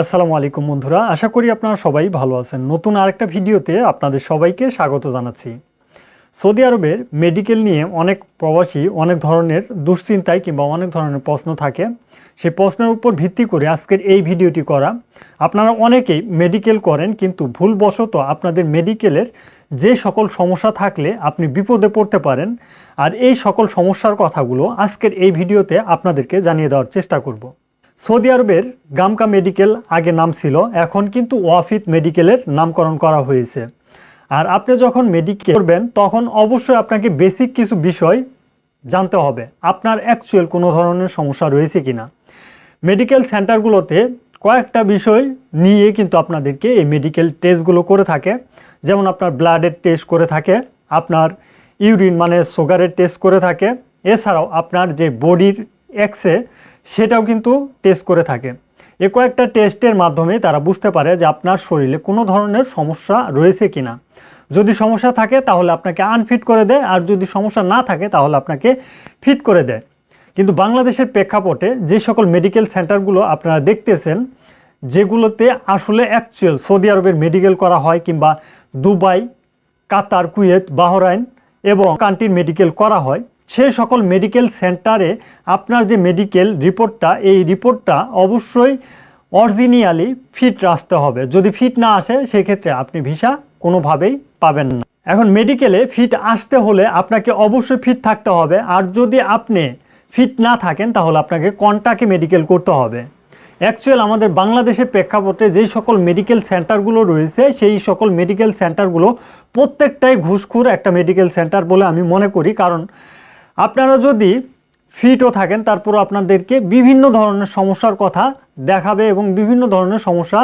আসসালামু আলাইকুম বন্ধুরা, আশা করি আপনারা সবাই ভালো আছেন। নতুন আরেকটা ভিডিওতে আপনাদের সবাইকে স্বাগত জানাচ্ছি। সৌদি আরবের মেডিকেল নিয়ে অনেক প্রবাসী অনেক ধরনের দুশ্চিন্তায় কিংবা অনেক ধরনের প্রশ্ন থাকে। সেই প্রশ্নের উপর ভিত্তি করে আজকের এই ভিডিওটি করা। আপনারা অনেকেই মেডিকেল করেন, কিন্তু ভুলবশত আপনাদের মেডিকেলের যে সকল সমস্যা থাকলে আপনি বিপদে পড়তে পারেন। আর এই সকল সমস্যার কথাগুলো আজকের এই ভিডিওতে আপনাদেরকে জানিয়ে দেওয়ার চেষ্টা করব। সৌদি আরবের গামকা মেডিকেল আগে নাম ছিল, এখন কিন্তু ওয়াফিত মেডিকেলের নামকরণ করা হয়েছে। আর আপনি যখন মেডিকেল করবেন, তখন অবশ্যই আপনাকে বেসিক কিছু বিষয় জানতে হবে, আপনার অ্যাকচুয়াল কোনো ধরনের সমস্যা রয়েছে কিনা। মেডিকেল সেন্টারগুলোতে কয়েকটা বিষয় নিয়ে কিন্তু আপনাদেরকে এই মেডিকেল টেস্টগুলো করে থাকে। যেমন আপনার ব্লাডের টেস্ট করে থাকে, আপনার ইউরিন মানে সুগারের টেস্ট করে থাকে, এছাড়াও আপনার যে বডির এক্সে সেটাও কিন্তু টেস্ট করে থাকে। এ কয়েকটা টেস্টের মাধ্যমে তারা বুঝতে পারে যে আপনার শরীরে কোনো ধরনের সমস্যা রয়েছে কি না যদি সমস্যা থাকে তাহলে আপনাকে আনফিট করে দেয়, আর যদি সমস্যা না থাকে তাহলে আপনাকে ফিট করে দেয়। কিন্তু বাংলাদেশের প্রেক্ষাপটে যে সকল মেডিকেল সেন্টারগুলো আপনারা দেখতেছেন, যেগুলোতে আসলে অ্যাকচুয়াল সৌদি আরবের মেডিকেল করা হয় কিংবা দুবাই, কাতার, কুয়েত, বাহরাইন এবং কান্ট্রির মেডিকেল করা হয় সেই সকল মেডিকেল সেন্টারে আপনার যে মেডিকেল রিপোর্টটা এই রিপোর্টটা অবশ্যই অরিজিনিয়ালি ফিট আসতে হবে। যদি ফিট না আসে, সেক্ষেত্রে আপনি ভিসা কোনোভাবেই পাবেন না। এখন মেডিকেলে ফিট আসতে হলে আপনাকে অবশ্যই ফিট থাকতে হবে। আর যদি আপনি ফিট না থাকেন, তাহলে আপনাকে কন্টাকে মেডিকেল করতে হবে। অ্যাকচুয়াল আমাদের বাংলাদেশের প্রেক্ষাপটে যেই সকল মেডিকেল সেন্টারগুলো রয়েছে, সেই সকল মেডিকেল সেন্টারগুলো প্রত্যেকটাই ঘুষখুর একটা মেডিকেল সেন্টার বলে আমি মনে করি। কারণ আপনারা যদি ফিটও থাকেন, তারপর আপনাদেরকে বিভিন্ন ধরনের সমস্যার কথা দেখাবে এবং বিভিন্ন ধরনের সমস্যা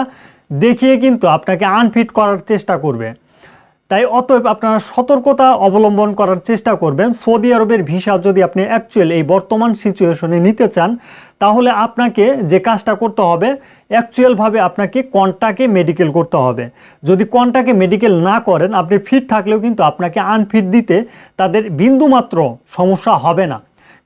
দেখিয়ে কিন্তু আপনাকে আনফিট করার চেষ্টা করবে। তাই অতএব আপনারা সতর্কতা অবলম্বন করার চেষ্টা করবেন। সৌদি আরবের ভিসা যদি আপনি অ্যাকচুয়াল এই বর্তমান সিচুয়েশনে নিতে চান, তাহলে আপনাকে যে কাজটা করতে হবে অ্যাকচুয়ালভাবে আপনাকে কন্টাকে মেডিকেল করতে হবে। যদি কন্টাকে মেডিকেল না করেন, আপনি ফিট থাকলেও কিন্তু আপনাকে আনফিট দিতে তাদের বিন্দুমাত্র সমস্যা হবে না।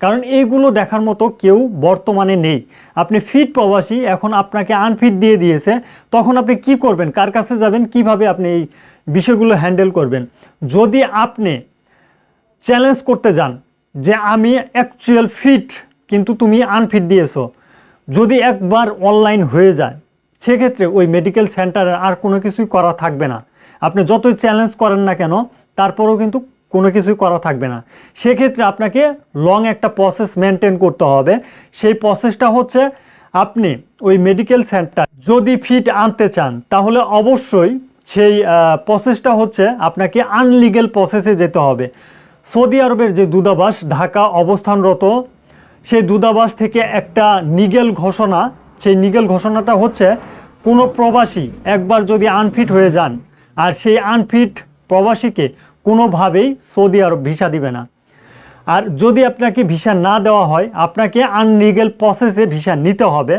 কারণ এইগুলো দেখার মতো কেউ বর্তমানে নেই। আপনি ফিট প্রবাসী, এখন আপনাকে আনফিট দিয়ে দিয়েছে, তখন আপনি কি করবেন? কার কাছে যাবেন? কীভাবে আপনি এই বিষয়গুলো হ্যান্ডেল করবেন। যদি আপনি চ্যালেঞ্জ করতে যান যে আমি অ্যাকচুয়াল ফিট কিন্তু তুমি আনফিট দিয়েছ, যদি একবার অনলাইন হয়ে যায়, সেক্ষেত্রে ওই মেডিকেল সেন্টারের আর কোনো কিছুই করা থাকবে না। আপনি যতই চ্যালেঞ্জ করেন না কেন, তারপরেও কিন্তু কোনো কিছুই করা থাকবে না। সেক্ষেত্রে আপনাকে লং একটা প্রসেস মেনটেন করতে হবে। সেই প্রসেসটা হচ্ছে আপনি ওই মেডিকেল সেন্টার যদি ফিট আনতে চান, তাহলে অবশ্যই সেই প্রসেসটা হচ্ছে আপনাকে আনলিগেল প্রসেসে যেতে হবে। সৌদি আরবের যে দূতাবাস, ঢাকা অবস্থানরত, সেই দূতাবাস থেকে একটা নিগেল ঘোষণা, সেই নিগেল ঘোষণাটা হচ্ছে, কোনো প্রবাসী একবার যদি আনফিট হয়ে যান, আর সেই আনফিট প্রবাসীকে কোনোভাবেই সৌদি আরব ভিসা দিবে না। আর যদি আপনাকে ভিসা না দেওয়া হয়, আপনাকে আনলিগেল প্রসেসে ভিসা নিতে হবে।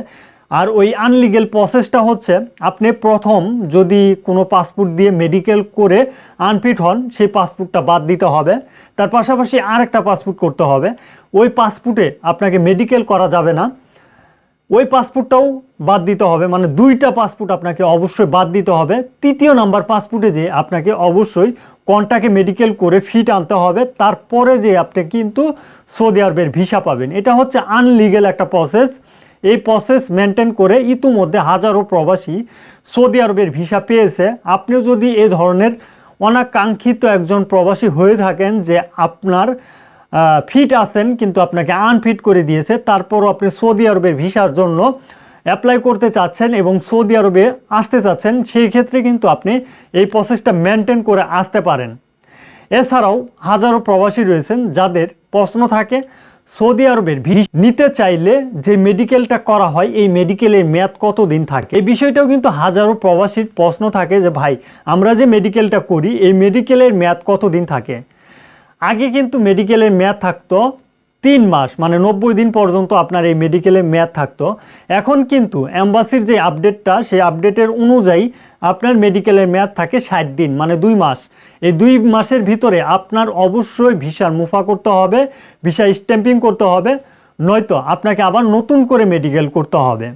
আর ওই আনলিগেল প্রসেসটা হচ্ছে, আপনি প্রথম যদি কোনো পাসপোর্ট দিয়ে মেডিকেল করে আনফিট হন, সেই পাসপোর্টটা বাদ দিতে হবে। তার পাশাপাশি আরেকটা পাসপোর্ট করতে হবে। ওই পাসপোর্টে আপনাকে মেডিকেল করা যাবে না। ওই পাসপোর্টটাও বাদ দিতে হবে। মানে দুইটা পাসপোর্ট আপনাকে অবশ্যই বাদ দিতে হবে। তৃতীয় নাম্বার পাসপোর্টে যে আপনাকে অবশ্যই কন্টাকে মেডিকেল করে ফিট আনতে হবে। তারপরে যে আপনি কিন্তু সৌদি আরবের ভিসা পাবেন। এটা হচ্ছে আনলিগেল একটা প্রসেস এই প্রসেস মেনটেন করে ইতিমধ্যে হাজারো প্রবাসী সৌদি আরবের ভিসা পেয়েছে। আপনিও যদি এই ধরনের অনাকাঙ্ক্ষিত একজন প্রবাসী হয়ে থাকেন যে আপনার ফিট আছেন কিন্তু আপনাকে আনফিট করে দিয়েছে, তারপরও আপনি সৌদি আরবের ভিসার জন্য অ্যাপ্লাই করতে চাচ্ছেন এবং সৌদি আরবে আসতে চাচ্ছেন, সেই ক্ষেত্রে কিন্তু আপনি এই প্রসেসটা মেনটেন করে আসতে পারেন। এছাড়াও হাজারো প্রবাসী রয়েছেন যাদের প্রশ্ন থাকে সৌদি আরবের ভিস নিতে চাইলে যে মেডিকেলটা করা হয়, এই মেডিকেলের মেয়াদ কতদিন থাকে? এই বিষয়টাও কিন্তু হাজারো প্রবাসীর প্রশ্ন থাকে যে, ভাই, আমরা যে মেডিকেলটা করি, এই মেডিকেলের মেয়াদ কতদিন থাকে? আগে কিন্তু মেডিকেলের মেয়াদ থাকতো তিন মাস মানে নব্বই দিন পর্যন্ত আপনার এই মেডিকেলের মেয়াদ থাকতো। এখন কিন্তু অ্যাম্বাসির যে আপডেটটা সেই আপডেটের অনুযায়ী আপনার মেডিকেলের মেয়াদ থাকে ষাট দিন মানে দুই মাস। এই দুই মাসের ভিতরে আপনার অবশ্যই ভিসার মুফা করতে হবে ভিসা স্ট্যাম্পিং করতে হবে, নয়তো আপনাকে আবার নতুন করে মেডিকেল করতে হবে।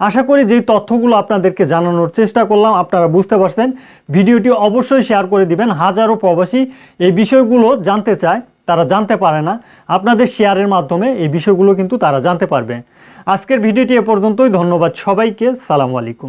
আশা করি যেই তথ্যগুলো আপনাদেরকে জানানোর চেষ্টা করলাম, আপনারা বুঝতে পারছেন। ভিডিওটি অবশ্যই শেয়ার করে দিবেন। হাজারো প্রবাসী এই বিষয়গুলো জানতে চায়। তারা জানতে পারে না। আপনাদের শেয়ারের মাধ্যমে এই বিষয়গুলো কিন্তু তারা জানতে পারবে। আজকের ভিডিওটি এ পর্যন্তই। ধন্যবাদ সবাইকে। সালাম আলাইকুম।